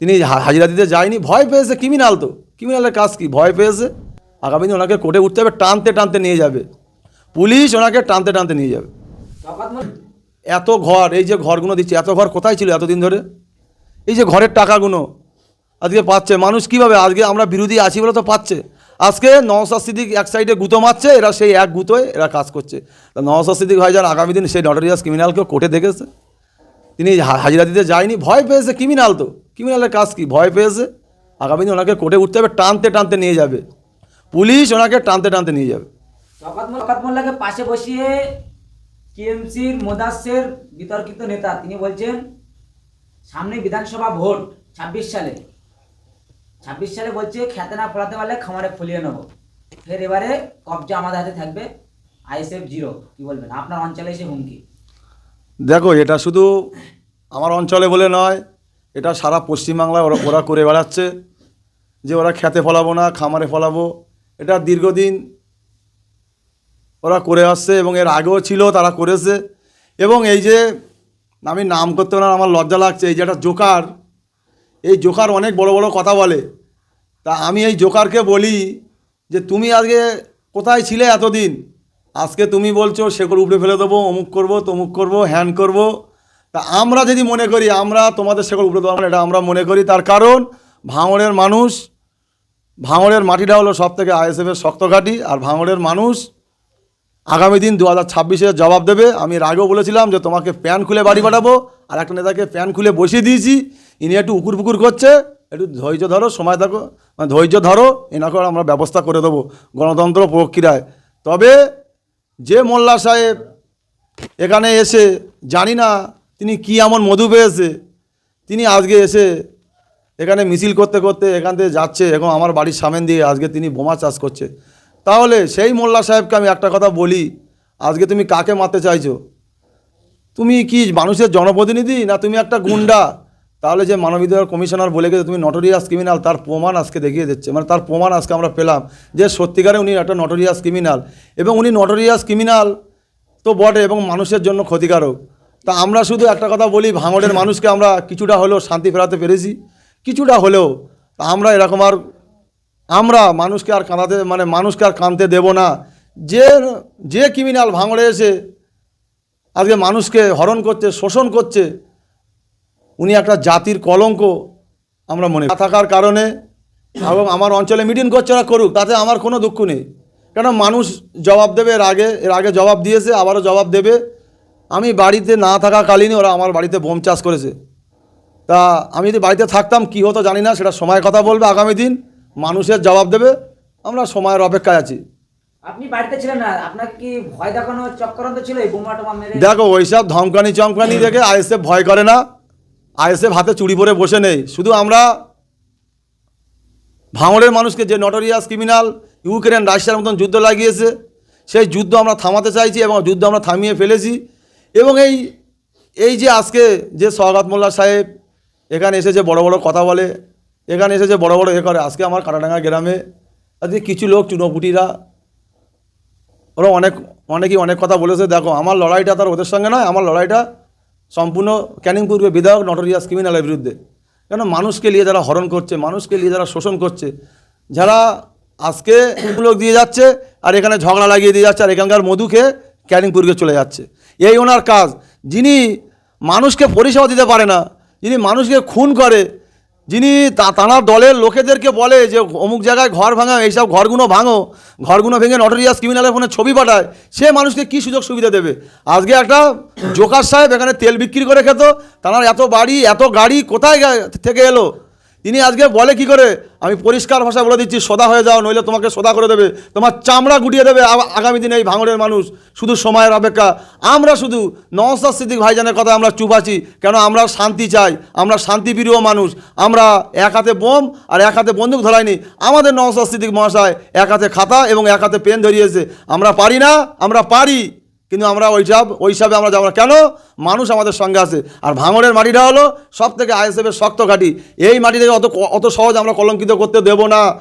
তিনি হাজিরা দিতে যায়নি, ভয় পেয়েছে ক্রিমিনাল তো। ক্রিমিনালের কাজ কি? ভয় পেয়েছে? আগামী দিন ওনাকে কোর্টে উঠতে হবে, টানতে টানতে নিয়ে যাবে। পুলিশ ওনাকে টানতে টানতে নিয়ে যাবে। এত ঘর, এই যে ঘরগুলো দিচ্ছে, এত ঘর কোথায় ছিল এতদিন ধরে? এই যে ঘরের টাকাগুলো আজকে পাচ্ছে। মানুষ কীভাবে? আজকে আমরা বিরোধী আছি বলে তো পাচ্ছে। আজকে নওসাদ সিদ্দিক এক সাইডে গুঁতো মারছে, এরা সেই এক গুঁতোয় এরা কাজ করছে। নওসাদ সিদ্দিক ভাইজান আগামী দিন সেই নটোরিয়াস ক্রিমিনালকেও কোর্টে দেখেছে। তিনি হাজিরা দিতে যায়নি, ভয় পেয়েছে ক্রিমিনাল তো। ক্রিমিনালের কাজ কি? ভয় পেয়েছে? আগামী দিন ওনাকে কোর্টে উঠতে হবে টানতে টানতে নিয়ে যাবে। পুলিশ ওনাকে টানতে টানতে নিয়ে যাবে। মোল্লাকে পাশে বসিয়ে টিএমসির মোদাসের বিতর্কিত নেতা তিনি বলছেন সামনে বিধানসভা ভোট ছাব্বিশ সালে। ছাব্বিশ সালে বলছে খেতে না ফলাতে পারলে খামারে ফলিয়ে নেব। ফের এবারে কবজা আমাদের হাতে থাকবে আইএসএফ জিরো। কি বলবেন? আপনার অঞ্চলে এসে হুমকি। দেখো এটা শুধু আমার অঞ্চলে বলে নয় এটা সারা পশ্চিমবাংলায় ওরা ওরা করে বেড়াচ্ছে, যে ওরা খেতে ফলাবো না, খামারে ফলাবো। এটা দীর্ঘদিন ওরা করে আসছে এবং এর আগেও ছিল, তারা করেছে। এবং এই যে আমি নাম করতে না, আমার লজ্জা লাগছে, এই যে একটা জোকার, এই জোকার অনেক বড় বড় কথা বলে। তা আমি এই জোকারকে বলি যে, তুমি আজকে কোথায় ছিলে এতদিন? আজকে তুমি বলছো সেগুলো উপরে ফেলে দেবো, অমুক করব, তমুক করব, হ্যান করব। তা আমরা যদি মনে করি আমরা তোমাদের সেগুলো উপরে না, এটা আমরা মনে করি তার কারণ ভাঙড়ের মানুষ ভাঙড়ের মাটিটা হলো সব থেকে আইএসএফের শক্ত ঘাঁটি আর ভাঙড়ের মানুষ আগামী দিন দু হাজার ছাব্বিশে জবাব দেবে। আমি এর আগেও বলেছিলাম যে তোমাকে প্যান খুলে বাড়ি পাঠাবো আর একটা নেতাকে প্যান খুলে বসিয়ে দিয়েছি। ইনি একটু উকুর পুকুর করছে একটু ধৈর্য ধরো সময় থাকো মানে ধৈর্য ধরো এনাকে আমরা ব্যবস্থা করে দেবো গণতন্ত্র প্রক্রিয়ায়। তবে যে মোল্লা সাহেব এখানে এসে জানি না তিনি কি এমন মধু পেয়েছে? তিনি আজকে এসে এখানে মিছিল করতে করতে এখান থেকে যাচ্ছে এবং আমার বাড়ির সামনে দিয়ে আজকে তিনি বোমা চাষ করছে। তাহলে সেই মোল্লা সাহেবকে আমি একটা কথা বলি, আজকে তুমি কাকে মারতে চাইছো? তুমি কি মানুষের জনপ্রতিনিধি না তুমি একটা গুন্ডা? তাহলে যে মানবাধিকার কমিশনার বলে গেছে তুমি নটোরিয়াস ক্রিমিনাল তার প্রমাণ আজকে দেখিয়ে দিচ্ছে। মানে তার প্রমাণ আজকে আমরা পেলাম যে সত্যিকারে উনি একটা নটোরিয়াস ক্রিমিনাল এবং উনি নটোরিয়াস ক্রিমিনাল তো বটে এবং মানুষের জন্য ক্ষতিকারক। তা আমরা শুধু একটা কথা বলি, ভাঙড়ের মানুষকে আমরা কিছুটা হলেও শান্তি ফেরাতে পেরেছি, কিছুটা হলেও তা আমরা এরকম আর, আমরা মানুষকে আর কাঁদাতে মানে মানুষকে আর কাঁদতে দেব না। যে যে ক্রিমিনাল ভাঙড়ে এসে আজকে মানুষকে হরণ করছে, শোষণ করছে, উনি একটা জাতির কলঙ্ক আমরা মনে থাকার কারণে এবং আমার অঞ্চলে মিটিং করছে না করুক, তাতে আমার কোনো দুঃখ নেই। কেন মানুষ জবাব দেবে এর আগে এর আগে জবাব দিয়েছে, আবারও জবাব দেবে। আমি বাড়িতে না থাকাকালীনই ওরা আমার বাড়িতে বোম চাষ করেছে। তা আমি যদি বাড়িতে থাকতাম কী হতো জানি না সেটা সময় কথা বলবে আগামী দিন মানুষের জবাব দেবে আমরা সময়ের অপেক্ষায় আছি। আপনি বাড়িতে ছিলেন না আপনার কি ভয় দেখানো চক্রান্ত ছিল এই বোমা টোমা মেরে? দেখো ওইসব ধমকানি চমকানি দেখে আইএসএফ ভয় করে না। আইএসএফ হাতে চুরি পরে বসে নেই। শুধু আমরা ভাঙড়ের মানুষকে যে নটোরিয়াস ক্রিমিনাল ইউক্রেন রাশিয়ার মতন যুদ্ধ লাগিয়েছে সেই যুদ্ধ আমরা থামাতে চাইছি এবং যুদ্ধ আমরা থামিয়ে ফেলেছি। এবং এই এই যে আজকে যে সওগাত মোল্লা সাহেব এখানে এসে যে বড় বড় কথা বলে, এখানে এসে যে বড় বড় এ করে, আজকে আমার কাটাডাঙ্গা গ্রামে আজকে কিছু লোক, চুনোপুটিরা, ওরা অনেক, অনেকেই অনেক কথা বলেছে। দেখো, আমার লড়াইটা তার ওদের সঙ্গে নয়, আমার লড়াইটা সম্পূর্ণ ক্যানিং পূর্বে বিধায়ক নটোরিয়াস ক্রিমিনালের বিরুদ্ধে। কেন? মানুষকে নিয়ে যারা হরণ করছে, মানুষকে নিয়ে যারা শোষণ করছে, যারা আজকে লোক দিয়ে যাচ্ছে আর এখানে ঝগড়া লাগিয়ে দিয়ে যাচ্ছে আর এখানকার মধু খেয়ে ক্যানিংপুরকে চলে যাচ্ছে। এই ওনার কাজ। যিনি মানুষকে পরিষেবা দিতে পারে না, যিনি মানুষকে খুন করে, যিনি তাঁর দলের লোকেদেরকে বলে যে অমুক জায়গায় ঘর ভাঙা, এইসব ঘরগুলো ভাঙো, ঘরগুলো ভেঙে নটোরিয়াস ক্রিমিনালের ফোনে ছবি পাঠায়, সে মানুষকে কি সুযোগ সুবিধা দেবে? আজকে একটা জোকার সাহেব এখানে তেল বিক্রি করে খেত, তার এত বাড়ি, এত গাড়ি কোথায় থেকে এলো? তিনি আজকে বলে কি করে? আমি পরিষ্কার ভাষা বলে দিচ্ছি, সদা হয়ে যাও, নইলে তোমাকে সদা করে দেবে। তোমার চামড়া গুটিয়ে দেবে আগামী দিনে এই ভাঙড়ের মানুষ। শুধু সময়ের অপেক্ষা। আমরা শুধু নওসাদ ভাইজানের কথা আমরা চুপ আছি। কেন আমরা শান্তি চাই? আমরা শান্তিপ্রিয় মানুষ। আমরা এক হাতে বোম আর এক হাতে বন্দুক ধরাইনি। আমাদের নওসাদ মহাশয় এক হাতে খাতা এবং এক হাতে পেন ধরিয়েছে। আমরা পারি না? আমরা পারি। কিন্তু আমরা ওই সব, ওই সবে আমরা যাব না। কেন? মানুষ আমাদের সঙ্গে আছে। আর ভাঙড়ের মাটিটা হলো সব থেকে আইএসএফের শক্ত ঘাটি। এই মাটি থেকে অত অত সহজ আমরা কলঙ্কিত করতে দেব না।